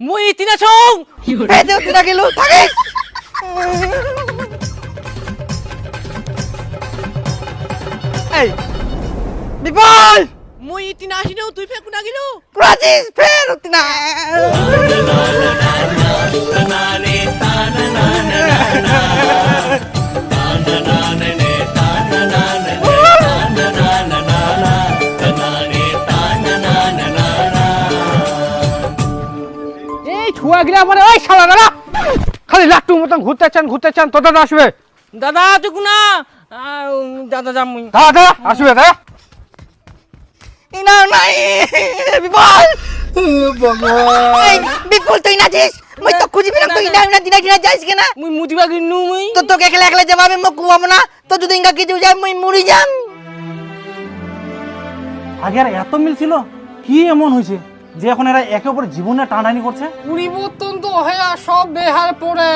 মুই তিনা এই দেও তিনা গেল থাকে। এই। বিপল! মুই তিনা তুই ফের কোনা গেলু? প্রাচিস ফের তিনা। ছুয়া গিলা মানে ওই শালা দাদা। খালি লাট্টু মতন ঘুরতে চান ঘুরতে চান তো দাদা আসবে। দাদা তুই কোনা আহ, দাদা যাম হ্যাঁ দাদা আসবে দাদা। ইনা নাই বিপল। বিপুল তুই না যাস? মই তো খুঁজি পেলাম তুই না না দিনা দিনা যাইস কেনা মুই মুদিবা গিনু মুই। তো তোকে একলা একলা যাব আমি মুখ ঘুমাবো না। তো যদি ইঙ্গা কিছু যায় মুই মরি যাম। আগে আর এত মিল ছিল কি এমন হয়েছে যে এখন এরা একে অপর জীবনে টানাটানি করছে? পরিবর্তন তো হয়ে সব বেহার পড়ে।